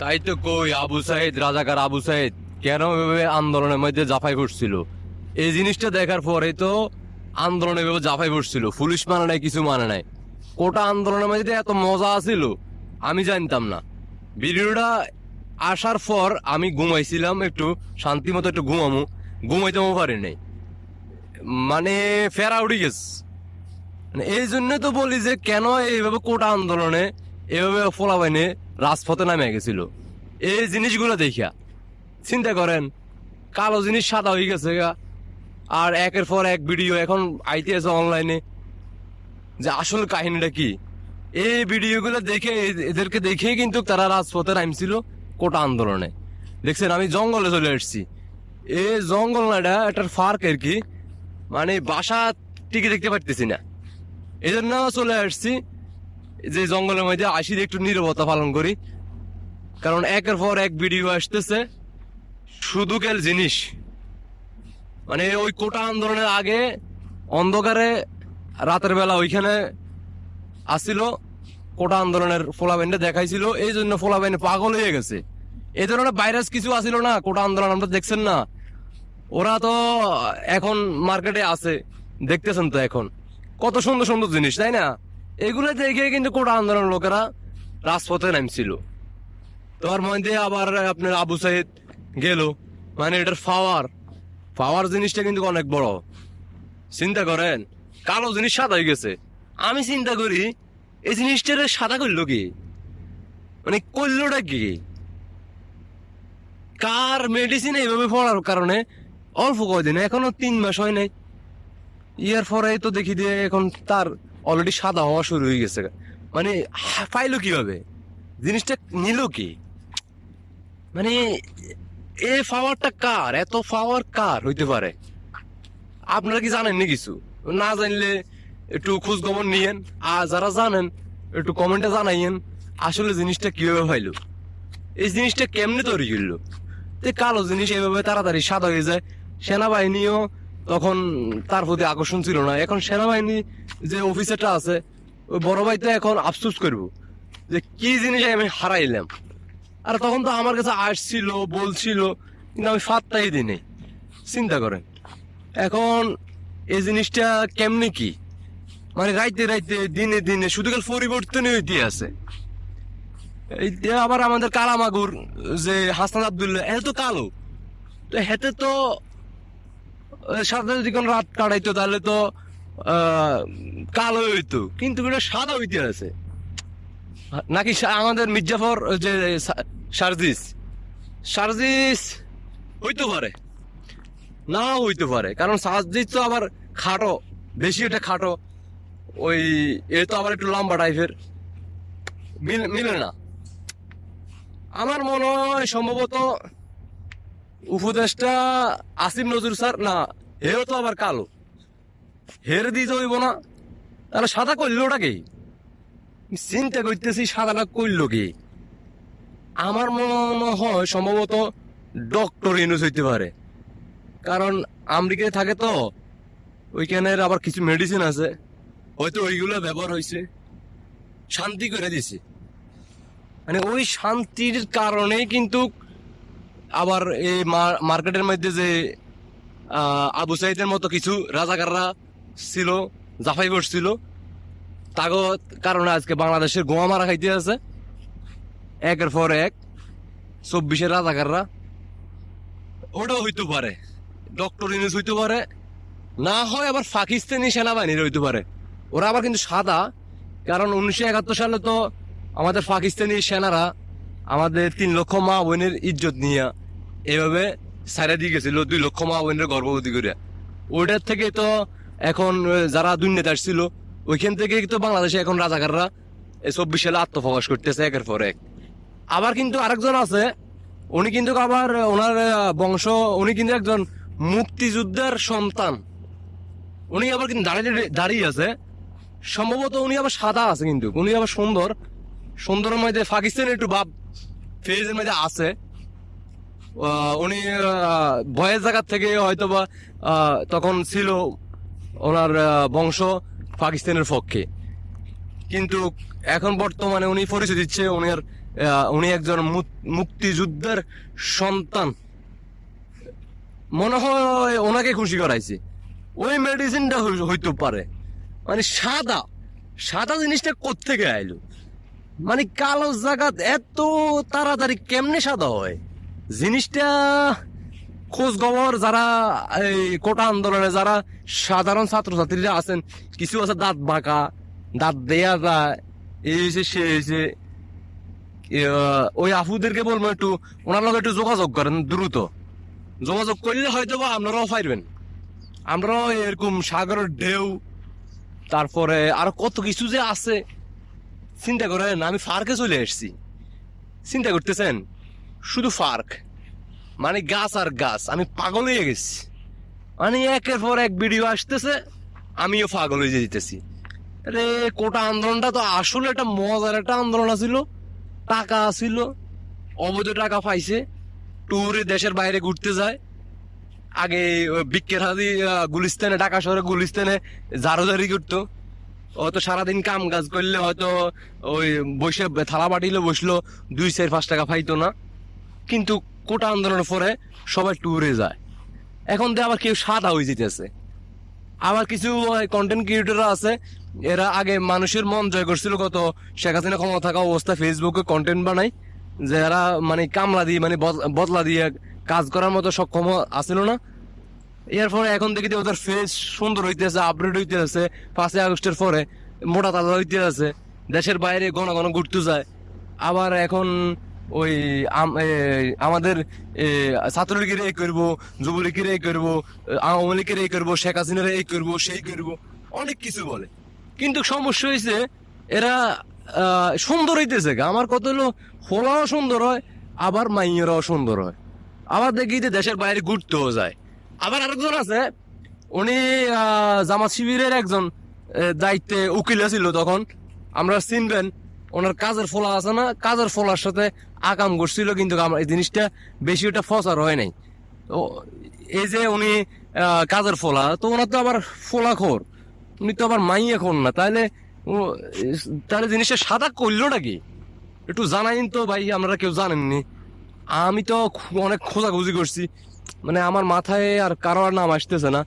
তাই তো কই আবু সাইদ, রাজাকার আবু সাইদ, কেন এভাবে আন্দোলনের মধ্যে জাফাই পড়ছিল এই জিনিসটা দেখার পরে তো আন্দোলনে এভাবে জাফাই পড়ছিল পুলিশ মানে নাই, কিছু মানে নাই। কোটা আন্দোলনের মধ্যে এত মজা আছিল, আমি জানতাম না। ভিডিওটা আসার পর আমি ঘুমাইছিলাম একটু, শান্তি মতো একটু ঘুমামু। ঘুমাইতেও পারি নাই। মানে ফেরা উঠে গেছে। মানে এই জন্য তো বলি যে, কেন এইভাবে কোটা আন্দোলনে এভাবে ফোলাবাইনে রাজপথে নামে গেছিল। এই জিনিসগুলো দেখিয়া চিন্তা করেন, কালো জিনিস সাদা হয়ে গেছে গা। আর একের পর এক ভিডিও এখন আইতে আছে অনলাইনে যে আসল কাহিনীটা কি? এই ভিডিওগুলো দেখে, এদেরকে দেখেই কিন্তু তারা রাজপথে নামছিল কোটা আন্দোলনে। দেখছেন, আমি জঙ্গলে চলে এসেছি এই জঙ্গল না, এটা একটা ফার্ক আর কি? মানে বাসা টিকে দেখতে পারতেছি না। এই জন্য চলে আসছি। যে জঙ্গলের মধ্যে আসি একটু নীরবতা পালন করি। কারণ একের পর এক ভিডিও আসতেছে শুধু কেল জিনিস। মানে ওই কোটা আন্দোলনের আগে অন্ধকারে রাতের বেলা ওইখানে আসছিল কোটা আন্দোলনের ফোলাবেন্ডে দেখাইছিল, এই জন্য ফোলাবেন্ড পাগল হয়ে গেছে। এই ধরনের ভাইরাস কিছু আসিল না, কোটা আন্দোলন আমরা দেখছেন না। ওরা তো এখন মার্কেটে আছে, দেখতেছেন তো এখন। কত সুন্দর সুন্দর জিনিস, তাই না? এগুলো দেখে কিন্তু কোটা আন্দোলন লোকেরা রাজপথে নামছিল। তোমার মধ্যে আবার আপনার আবু সাইদ গেল। মানে এটার পাওয়ার পাওয়ার জিনিসটা কিন্তু অনেক বড়। চিন্তা করেন, কালো জিনিস সাদা হয়ে গেছে। আমি চিন্তা করি, এই জিনিসটারে সাদা করল কি? মানে করলোটা কি? কার মেডিসিন এইভাবে পড়ার কারণে অল্প কয়দিন, এখনও তিন মাস হয় নাই। ইয়ার পরে তো দেখি দিয়ে এখন তার অলরেডি সাদা হওয়া শুরু হয়ে গেছে। মানে পাইলো কীভাবে? জিনিসটা নিল কি? মানে এ পাওয়ারটা কার? এত পাওয়ার কার হইতে পারে? আপনারা কি জানেন না কিছু? না জানলে একটু খোঁজ খবর নিয়েন, আর যারা জানেন, একটু কমেন্টে জানাইয়েন, আসলে জিনিসটা কীভাবে পাইলো? এই জিনিসটা কেমনে তৈরি করল? কালো জিনিস এভাবে তাড়াতাড়ি সাদা হয়ে যায়। সেনাবাহিনীও তখন তার প্রতি আকর্ষণ ছিল না। এখন সেনাবাহিনী যে অফিসারটা আছে, ওই বড় ভাই তো এখন আফসোস করব যে কি জিনিস আমি হারাইলাম। আর তখন তো আমার কাছে আসছিল, বলছিল, কিন্তু আমি ফাত্তাই দিই নাই চিন্তা করেন। এখন এই জিনিসটা কেমনি কি? মানে রাইতে রাইতে, দিনে দিনে, শুধু কাল পরিবর্তনই হইতে আছে আবার আমাদের কালামাগুর, যে হাসান আবদুল্লাহ, এ তো কালো। তো হেতে তো সাদা যদি কোনো রাত কাটাইতো তাহলে তো কালো হইতো। কিন্তু এটা সাদা হইতে আছে। নাকি আমাদের মির্জাফর যে সার্জিস। সার্জিস হইতে পারে। না হইতে পারে। কারণ সার্জিস তো আবার খাটো, বেশি এটা খাটো। ওই, এ তো আবার একটু লম্বা টাইপের মিলে না। আমার মনে হয় সম্ভবত উপদেশটা আসিম নজরুল স্যার, না, হেও তো আবার কালো। হের দিতে হইব না। তাহলে সাদা করল ওটা কি চিন্তা করতেছি সাদাটা করল কি? আমার মনে হয় সম্ভবত ডক্টর ইউনুস হইতে পারে। কারণ আমেরিকায় থাকে তো ওইখানের আবার কিছু মেডিসিন আছে। হয়তো ওইগুলো ব্যবহার হয়েছে শান্তি করে দিছে। মানে ওই শান্তির কারণেই কিন্তু আবার এই মার্কেটের মধ্যে যে আবু সাইদের মতো কিছু রাজাকাররা ছিল, জাফাই বসছিল তাগো কারণে আজকে বাংলাদেশের গোয়া মারা খাইতে আছে। একের পর এক চব্বিশের রাজাকাররা। ওটাও হইতে পারে, ডক্টর ইউনুস হইতে পারে, না হয় আবার পাকিস্তানি সেনাবাহিনীর হইতে পারে। ওরা আবার কিন্তু সাদা, কারণ উনিশশো একাত্তর সালে তো আমাদের পাকিস্তানি সেনারা আমাদের তিন লক্ষ মা বোনের ইজ্জত নিয়ে এভাবে সাইরা দিয়ে গেছিল, দুই লক্ষ মা বোনের গর্ভবতী করে ওইটার থেকে তো এখন যারা দুর্নীতি ছিল ওইখান থেকে তো বাংলাদেশে এখন রাজাকাররা এই চব্বিশ সালে আত্মপ্রকাশ করতেছে একের পর এক। আবার কিন্তু আরেকজন আছে, উনি কিন্তু আবার ওনার বংশ, উনি কিন্তু একজন মুক্তিযুদ্ধের সন্তান। উনি আবার কিন্তু দাঁড়িয়ে দাঁড়িয়ে আছে। সম্ভবত উনি আবার সাদা আছে কিন্তু, উনি আবার সুন্দর। সুন্দরের মধ্যে পাকিস্তানের একটু ভাব ফেজের মধ্যে আছে। উনি ভয়ের জায়গার থেকে হয়তো বা তখন ছিল ওনার বংশ পাকিস্তানের পক্ষে। কিন্তু এখন বর্তমানে উনি পরিচয় দিচ্ছে উনার উনি একজন মুক্তিযুদ্ধের সন্তান। মনে হয় ওনাকে খুশি করাইছে। ওই মেডিসিনটা হইতে পারে। মানে সাদা সাদা জিনিসটা কোত্থেকে আইলো? মানে কালো জায়গা এত তাড়াতাড়ি কেমনে সাদা হয়? জিনিসটা খোঁজ খবর যারা, এই কোটা আন্দোলনে যারা সাধারণ ছাত্রছাত্রীরা আছেন, কিছু আছে দাঁত বাঁকা, দাঁত দেয়া যায়, এই হয়েছে সে হয়েছে ওই আফুদেরকে বলব একটু, ওনার লগে একটু যোগাযোগ করেন দ্রুত। যোগাযোগ করলে হয়তো বা আপনারাও পারবেন আমরাও এরকম সাগরের ঢেউ, তারপরে আর কত কিছু যে আছে চিন্তা করেন, আমি ফার্কে চলে এসেছি চিন্তা করতেছেন, শুধু ফার্ক মানে গাছ আর গাছ, আমি পাগল হয়ে গেছি। মানে একের পর এক ভিডিও আসতেছে, আমিও পাগল হয়ে যেতেছি আরে, কোটা আন্দোলনটা তো আসলে একটা মজার একটা আন্দোলন ছিল টাকা ছিল অবৈধ টাকা পাইছে ট্যুরে দেশের বাইরে ঘুরতে যায়। আগে ওই বিক্কের গুলিস্তানে, ঢাকা শহরে গুলিস্তানে জারোজারি করতো। হয়তো সারাদিন কাম কাজ করলে হয়তো ওই বসে থালা বাটিলে বসল, দুই চার, পাঁচ টাকা পাইতো না। কিন্তু কোটা আন্দোলনের পরে সবাই ট্যুরে যায়। এখন দিয়ে আবার কেউ সাদা হয়ে যেতেছে। আবার কিছু কন্টেন্ট ক্রিয়েটররা আছে, এরা আগে মানুষের মন জয় করছিল কত, শেখ হাসিনা ক্ষমতা থাকা অবস্থায় ফেসবুকে কন্টেন্ট বানায় যারা মানে কামলা দিয়ে মানে বদ- বদলা দিয়ে কাজ করার মতো সক্ষম আছিল না। এর পরে এখন দেখি যে ওদের ফেস সুন্দর হইতেছে আপডেট হইতেছে, পাঁচই আগস্টের পরে মোটা তাজা হইতে আছে দেশের বাইরে ঘন ঘন ঘুরতে যায়। আবার এখন ওই আমাদের ছাত্রলীগের এই করব, যুবলীগের এই করব, আওয়ামী লীগের এই করব, শেখ হাসিনার এই করব, সেই করব, অনেক কিছু বলে। কিন্তু সমস্যা হয়েছে এরা সুন্দর হইতেছে আমার কত হলো হোলাও সুন্দর হয়, আবার মাইয়েরাও সুন্দর হয়। আবার দেখি যে দেশের বাইরে ঘুরতেও যায়। আবার আরেকজন আছে। উনি জামাত শিবিরের একজন দায়িত্বে উকিল ছিল তখন। আমরা চিনবেন, ওনার কাজের ফলা আছে না? কাজের ফলার সাথে আকাম করছিল, কিন্তু আমার এই জিনিসটা বেশি ওটা ফসার হয় নাই। তো এই যে উনি কাজের ফলা, তো ওনার তো আবার ফোলা খোর। উনি তো আবার মাইয়া খোর না। তাহলে তাহলে জিনিসটা সাদা করল নাকি একটু জানাইন তো ভাই আপনারা কেউ জানেননি। আমি তো অনেক খোঁজাখুঁজি করছি। মানে আমার মাথায় আর কারও আর নাম আসতেছে না।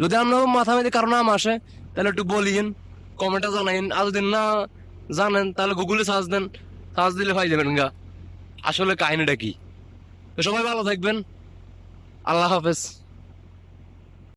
যদি আপনার মাথা মধ্যে কারও নাম আসে, তাহলে একটু বলিয়েন কমেন্টে জানাইন। আর যদি না জানেন, তাহলে গুগলে সার্চ দেন। সার্চ দিলে পাই যাবেন গা। আসলে কাহিনীটা কি? সবাই ভালো থাকবেন। আল্লাহ হাফেজ।